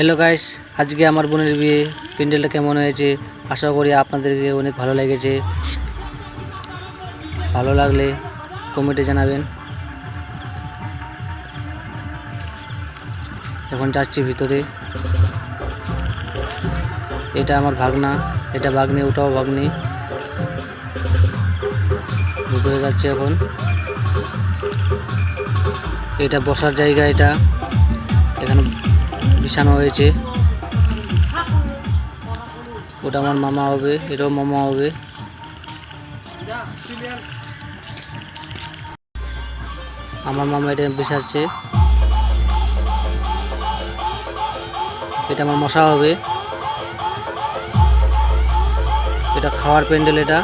Hello guys আজকে আমার বোনের বিয়ে। প্যান্ডেলটা কেমন হয়েছে? আশা করি আপনাদেরকে অনেক ভালো লেগেছে। ভালো লাগলে কমেন্টে জানাবেন। এখন যাচ্ছি ভিতরে। এটা আমার ভাগনা। এটা ভাগ্নি, ওটাও ভাগ্নি। ভিতরে যাচ্ছে এখন। এটা বসার জায়গা এটা। এখানে বিছানো হয়েছে। ওটা আমার মামা হবে এটাও মামা হবে। আমার মামা এটা বিছাচ্ছে। এটা আমার মশা হবে। এটা খাওয়ার প্যান্ডেল এটা।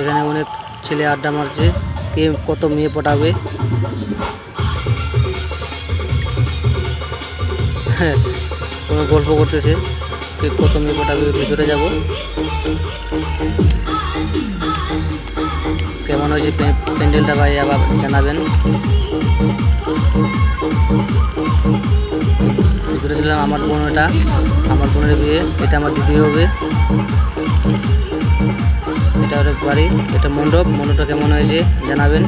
এখানে অনেক ছেলে আড্ডা মারছে, কে কত মেয়ে পটাবে। কোনো গল্প করতেছে কত মেয়ে পটাবে ভিতরে যাব। কেমন হয়েছে প্যান্ডেলটা ভাই আবার জানাবেন। ভিতরে ছিলাম আমার বোন এটা আমার বোনের বিয়ে, এটা আমার দিদি হবে। এটা ওর বাড়ি, এটা মণ্ডপ, মণ্ডপটা কেমন হয়েছে জানাবেন।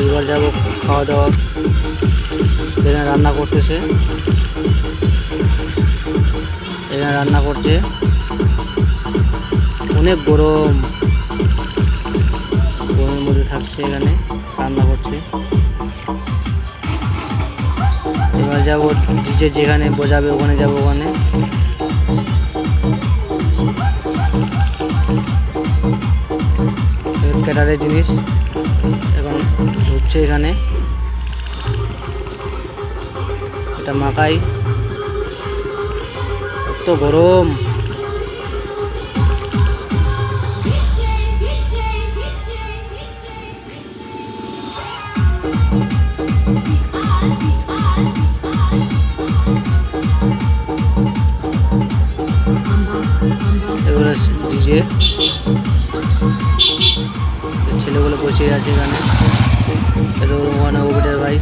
এবার যাব খাওয়া দাওয়া যেখানে রান্না করতেছে। এখানে রান্না করছে অনেক গরম। গরমের মধ্যে থাকছে এখানে, রান্না করছে। এবার যাব ডিজে যেখানে বোঝাবে ওখানে যাব ওখানে। ক্যাটারের জিনিস। এখন ধুচ্ছে এখানে। এটা মাকাই এত গরম। ডিজে। ছেলেগুলো বসে আছে এখানে। এটা ওখানে ওবিটার ভাই।